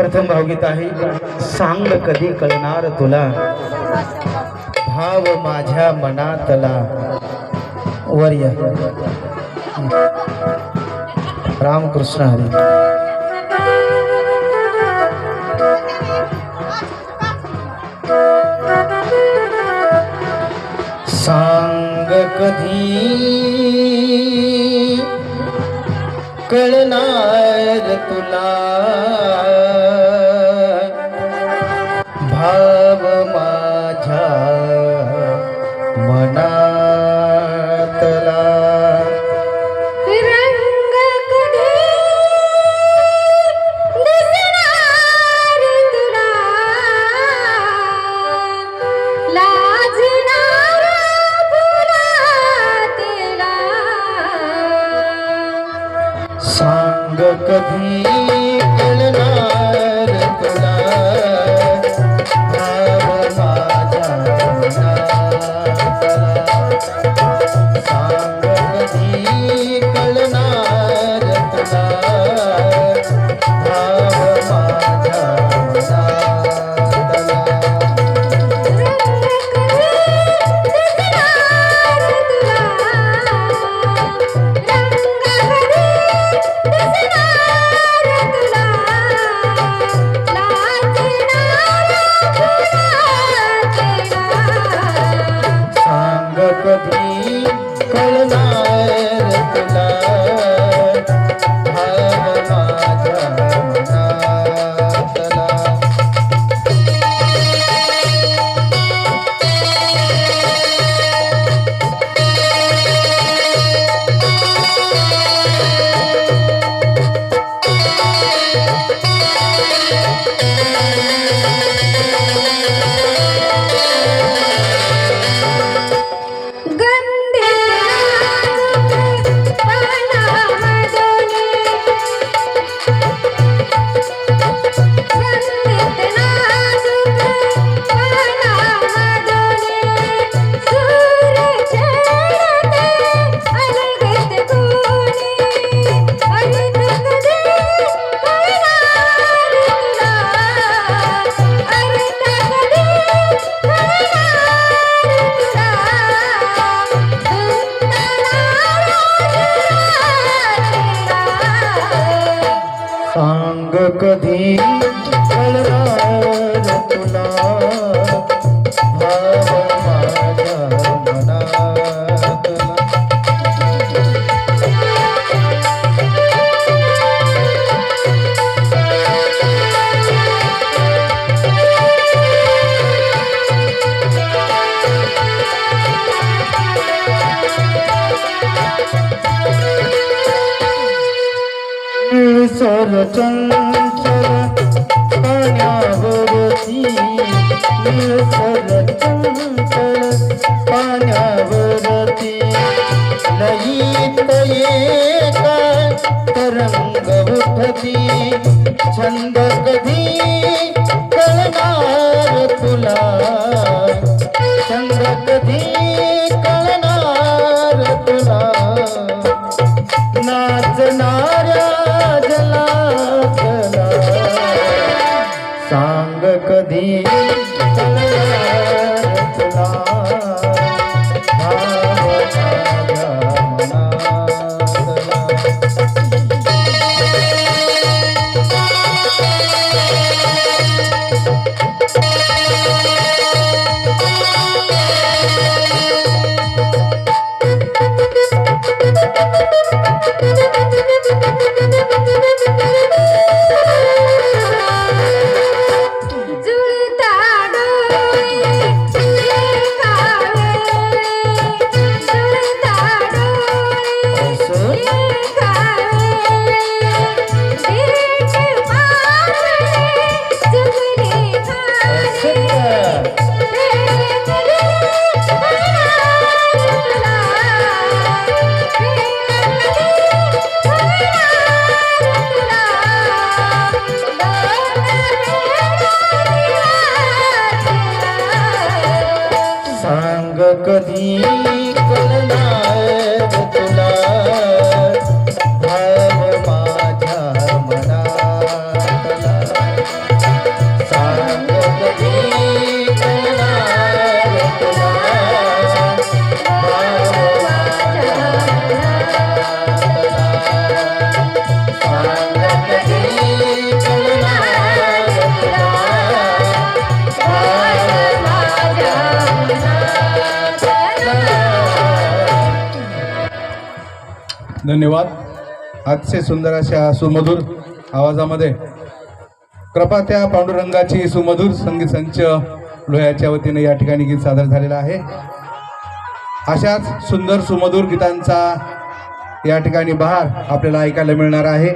प्रथम भावगीत आहे सांग कधी कळणार तुला? भाव माझ्या मनातला. वर या. रामकृष्ण हरी. सांग कधी कळणार तुला? भाव माझ्या निसर पाण्यावरती निसर पाण्यावरती लईत एका तरंग उठती. छंद कधी कळणार तुला? Yeah. কদিন धन्यवाद. अतिशय सुंदर अशा सुमधुर आवाजामध्ये कृपा त्या पांडुरंगाची सुमधुर संगीत संच लोह्याच्या वतीने या ठिकाणी गीत सादर झालेलं आहे. अशाच सुंदर सुमधुर गीतांचा या ठिकाणी बहार आपल्याला ऐकायला मिळणार आहे.